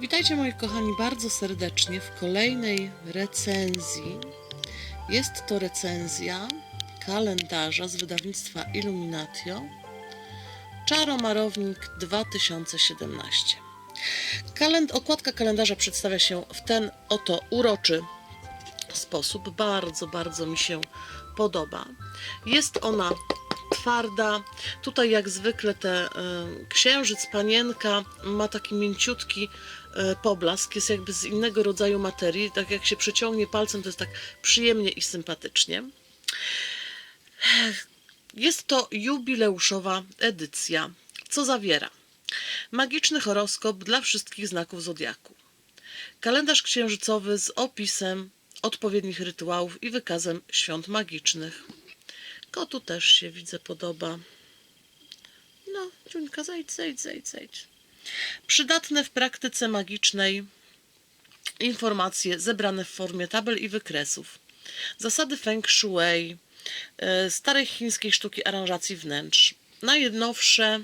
Witajcie moi kochani bardzo serdecznie w kolejnej recenzji. Jest to recenzja kalendarza z wydawnictwa Illuminatio Czaromarownik 2017. Kalend okładka kalendarza przedstawia się w ten oto uroczy sposób. Bardzo, bardzo mi się podoba. Jest ona twarda. Tutaj jak zwykle te y, księżyc, panienka ma taki mięciutki y, poblask, jest jakby z innego rodzaju materii. Tak jak się przeciągnie palcem, to jest tak przyjemnie i sympatycznie. Jest to jubileuszowa edycja. Co zawiera? Magiczny horoskop dla wszystkich znaków zodiaku. Kalendarz księżycowy z opisem odpowiednich rytuałów i wykazem świąt magicznych. Kotu też się widzę podoba. No, Ciuńka, zejdź, zejdź, zejdź, zejdź. Przydatne w praktyce magicznej informacje zebrane w formie tabel i wykresów. Zasady feng shui, e, starej chińskiej sztuki aranżacji wnętrz. Najnowsze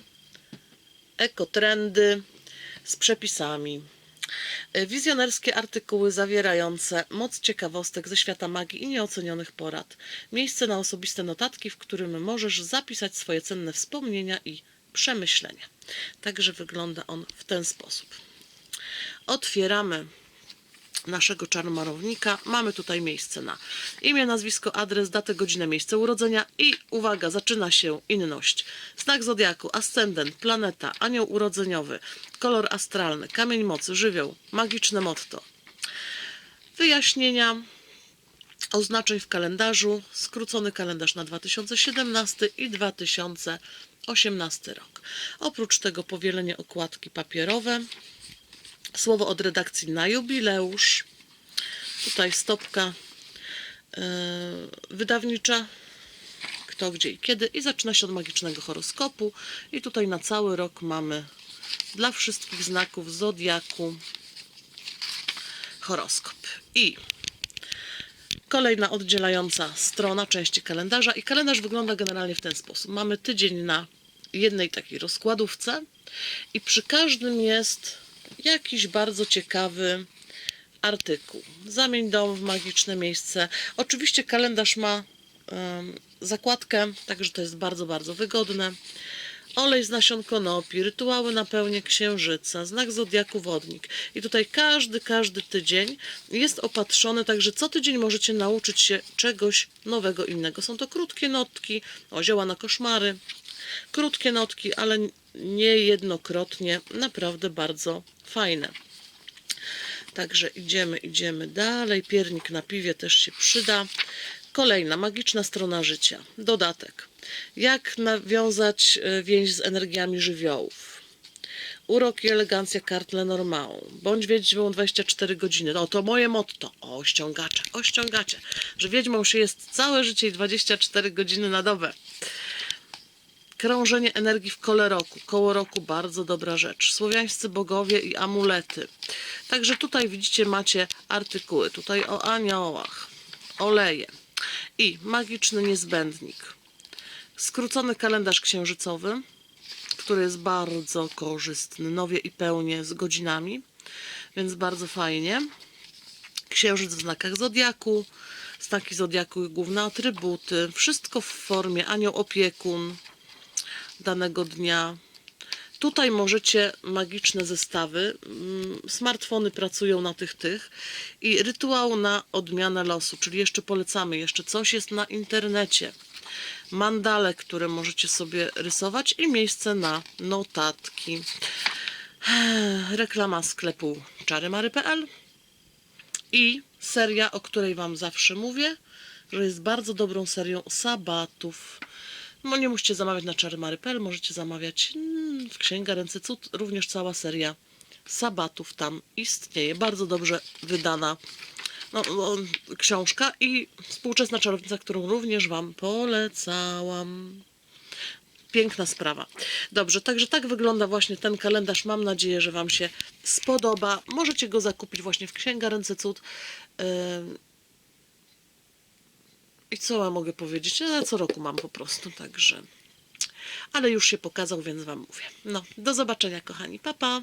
ekotrendy z przepisami. E, Wizjonerskie artykuły zawierające moc ciekawostek ze świata magii i nieocenionych porad. Miejsce na osobiste notatki, w którym możesz zapisać swoje cenne wspomnienia i przemyślenia. Także wygląda on w ten sposób. Otwieramy naszego czarnomarownika. Mamy tutaj miejsce na imię, nazwisko, adres, datę, godzinę, miejsce urodzenia i uwaga, zaczyna się inność. Znak zodiaku, ascendent, planeta, anioł urodzeniowy, kolor astralny, kamień mocy, żywioł, magiczne motto. Wyjaśnienia oznaczeń w kalendarzu, skrócony kalendarz na 2017 i 2018 rok. Oprócz tego powielenie okładki papierowe, słowo od redakcji na jubileusz. Tutaj stopka e, wydawnicza. Kto, gdzie i kiedy. I zaczyna się od magicznego horoskopu. I tutaj na cały rok mamy dla wszystkich znaków zodiaku horoskop. I kolejna oddzielająca strona części kalendarza. I kalendarz wygląda generalnie w ten sposób. Mamy tydzień na jednej takiej rozkładówce i przy każdym jest jakiś bardzo ciekawy artykuł. Zamień dom w magiczne miejsce. Oczywiście kalendarz ma em, zakładkę, także to jest bardzo, bardzo wygodne. Olej z nasion konopi, rytuały na pełnię księżyca, znak zodiaku wodnik. I tutaj każdy, każdy tydzień jest opatrzony, także co tydzień możecie nauczyć się czegoś nowego, innego. Są to krótkie notki, o zioła na koszmary, krótkie notki, ale niejednokrotnie naprawdę bardzo fajne. Także idziemy, idziemy dalej. Piernik na piwie też się przyda. Kolejna magiczna strona życia. Dodatek. Jak nawiązać e, więź z energiami żywiołów. Urok i elegancja kart Lenormand. Bądź wiedźmą 24 godziny. No to moje motto. O, ściągacze, o, ściągacie. Że wiedźmą się jest całe życie i 24 godziny na dobę. Krążenie energii w kole roku. Koło roku bardzo dobra rzecz. Słowiańscy bogowie i amulety. Także tutaj widzicie, macie artykuły. Tutaj o aniołach, oleje i magiczny niezbędnik. Skrócony kalendarz księżycowy, który jest bardzo korzystny. Nowie i pełnie z godzinami, więc bardzo fajnie. Księżyc w znakach zodiaku, znaki zodiaku i główne atrybuty. Wszystko w formie anioł opiekun, danego dnia. Tutaj możecie magiczne zestawy. mm, Smartfony pracują na tych tych i rytuał na odmianę losu, czyli jeszcze polecamy, jeszcze coś jest na internecie. Mandale, które możecie sobie rysować i miejsce na notatki. Reklama sklepu czarymary.pl i seria, o której Wam zawsze mówię, że jest bardzo dobrą serią sabatów. No nie musicie zamawiać na czarymary.pl, możecie zamawiać mm, w Księga Ręce Cud. Również cała seria sabatów tam istnieje. Bardzo dobrze wydana no, no, książka i współczesna czarownica, którą również Wam polecałam. Piękna sprawa. Dobrze, także tak wygląda właśnie ten kalendarz. Mam nadzieję, że Wam się spodoba. Możecie go zakupić właśnie w Księga Ręce Cud. Ym, i co ja mogę powiedzieć? Ja co roku mam po prostu, także. Ale już się pokazał, więc Wam mówię. No, do zobaczenia, kochani. Pa, pa.